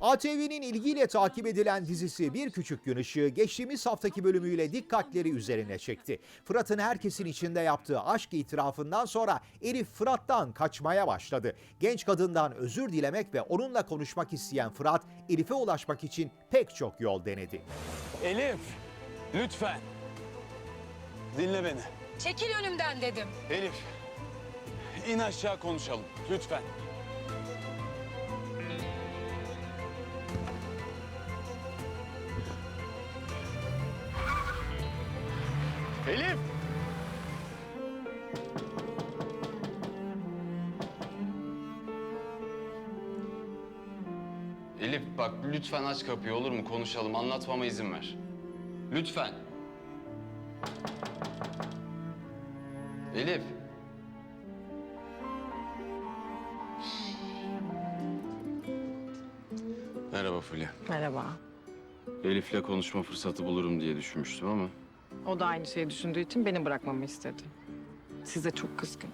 ATV'nin ilgiyle takip edilen dizisi Bir Küçük Gün Işığı geçtiğimiz haftaki bölümüyle dikkatleri üzerine çekti. Fırat'ın herkesin içinde yaptığı aşk itirafından sonra Elif Fırat'tan kaçmaya başladı. Genç kadından özür dilemek ve onunla konuşmak isteyen Fırat, Elif'e ulaşmak için pek çok yol denedi. Elif, lütfen. Dinle beni. Çekil önümden dedim. Elif, in aşağı konuşalım. Lütfen. Elif! Elif bak lütfen aç kapıyı olur mu? Konuşalım. Anlatmama izin ver. Lütfen. Elif. Merhaba Fulya. Merhaba. Elif'le konuşma fırsatı bulurum diye düşünmüştüm ama O da aynı şeyi düşündüğü için beni bırakmamı istedi. Size çok kızgın.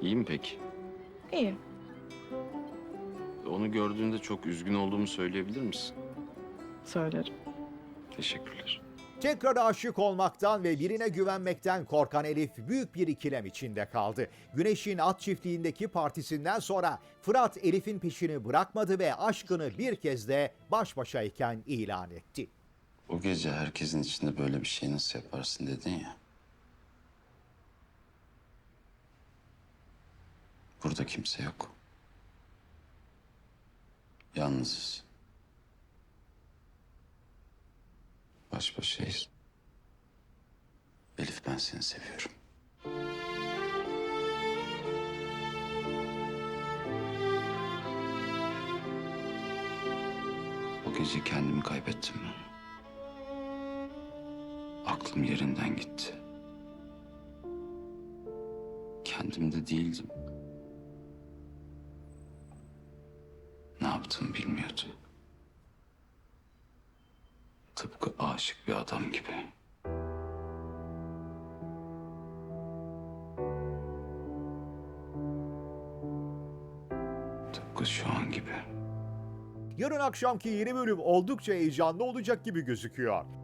iyi mi peki? İyi. Onu gördüğünde çok üzgün olduğumu söyleyebilir misin? Söylerim. Teşekkürler. Tekrar aşık olmaktan ve birine güvenmekten korkan Elif büyük bir ikilem içinde kaldı. Güneş'in at çiftliğindeki partisinden sonra Fırat Elif'in peşini bırakmadı ve aşkını bir kez de baş başayken ilan etti. O gece herkesin içinde böyle bir şey nasıl yaparsın dedin ya. Burada kimse yok. Yalnızız. Baş başayız. Elif ben seni seviyorum. O gece kendimi kaybettim ben. Aklım yerinden gitti. Kendimde değildim. Ne yaptığımı bilmiyordu. Tıpkı aşık bir adam gibi. Tıpkı şu an gibi. Yarın akşamki yeni bölüm oldukça heyecanlı olacak gibi gözüküyor.